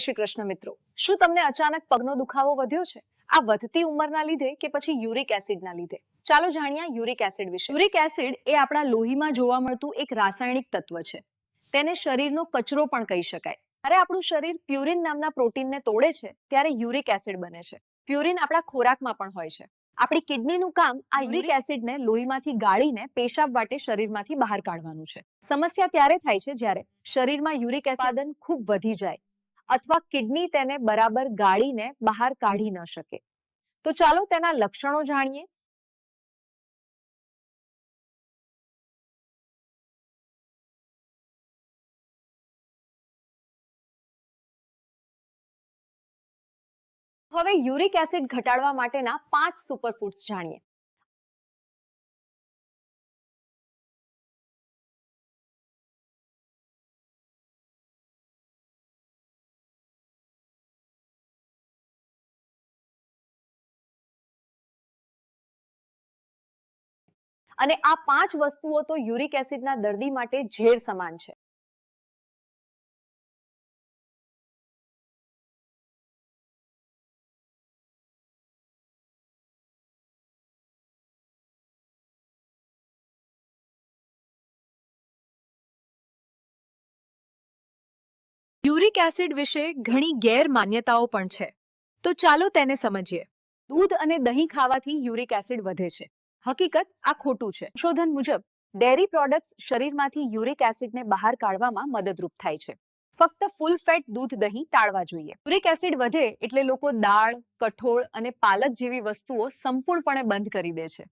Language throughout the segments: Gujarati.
શ્રી કૃષ્ણ મિત્રો. શું તમને અચાનક પગનો દુખાવો વધ્યો છે? આ વધતી ઉંમરના લીધે કે પછી યુરિક એસિડના લીધે? ચાલો જાણીએ યુરિક એસિડ વિશે. યુરિક એસિડ એ આપણા લોહીમાં જોવા મળતું એક રાસાયણિક તત્વ છે. તેને શરીરનો કચરો પણ કહી શકાય. જ્યારે આપણું શરીર પ્યુરિન નામના પ્રોટીનને તોડે છે, ત્યારે યુરિક એસિડ બને છે. પ્યુરિન આપણા ખોરાકમાં પણ હોય છે. આપણી કિડનીનું કામ આ યુરિક એસિડને લોહીમાંથી ગાળીને પેશાબ વાટે શરીરમાંથી બહાર કાઢવાનું છે. સમસ્યા ત્યારે થાય છે જ્યારે શરીરમાં યુરિક એસિડન ખૂબ વધી જાય અથવા કિડની તેને બરાબર ગાળીને બહાર કાઢી ન શકે. તો ચાલો તેના લક્ષણો જાણીએ. હવે યુરિક એસિડ ઘટાડવા માટેના પાંચ સુપરફૂડ્સ જાણીએ. અને આ પાંચ વસ્તુઓ તો યુરિક એસિડના દર્દી માટે ઝેર સમાન છે. યુરિક એસિડ વિશે ઘણી ગેરમાન્યતાઓ પણ છે. તો ચાલો તેને સમજીએ. દૂધ અને દહીં ખાવાથી યુરિક એસિડ વધે છે. હકીકત આ ખોટું છે. સંશોધન મુજબ, ડેરી પ્રોડક્ટ્સ શરીરમાંથી યુરિક એસિડને બહાર કાઢવામાં મદદરૂપ થાય છે. ફક્ત ફૂલ ફેટ દૂધ દહીં ટાળવા જોઈએ. યુરિક એસિડ વધે એટલે લોકો દાળ, કઠોળ અને પાલક જેવી વસ્તુઓ સંપૂર્ણપણે બંધ કરી દે છે.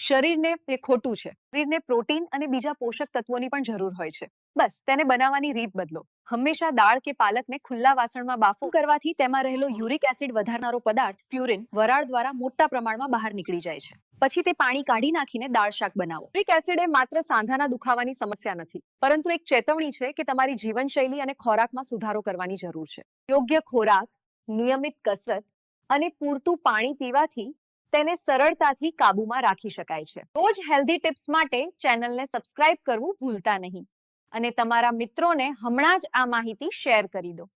શરીરને એ ખોટું છે. શરીરને પ્રોટીન અને બીજા પોષક તત્વોની પણ જરૂર હોય છે. બસ, તેને બનાવવાની રીત બદલો. હંમેશા દાળ કે પાલકને ખુલ્લા વાસણમાં બાફો. કરવાથી તેમાં રહેલો યુરિક એસિડ વધારનારો પદાર્થ, પ્યુરિન, વરાળ દ્વારા મોટા પ્રમાણમાં બહાર નીકળી જાય છે. પછી તે પાણી કાઢી નાખીને દાળ શાક બનાવો. યુરિક એસિડ એ માત્ર સાંધાના દુખાવાની સમસ્યા નથી, પરંતુ એક ચેતવણી છે કે તમારી જીવનશૈલી અને ખોરાકમાં સુધારો કરવાની જરૂર છે. યોગ્ય ખોરાક, નિયમિત કસરત અને પૂરતું પાણી પીવાથી તેને સરળતાથી કાબૂમાં રાખી શકાય છે. રોજ હેલ્ધી ટિપ્સ માટે ચેનલને સબસ્ક્રાઇબ કરવું ભૂલતા નહીં. અને તમારા મિત્રોને હમણાં જ આ માહિતી શેર કરી દો.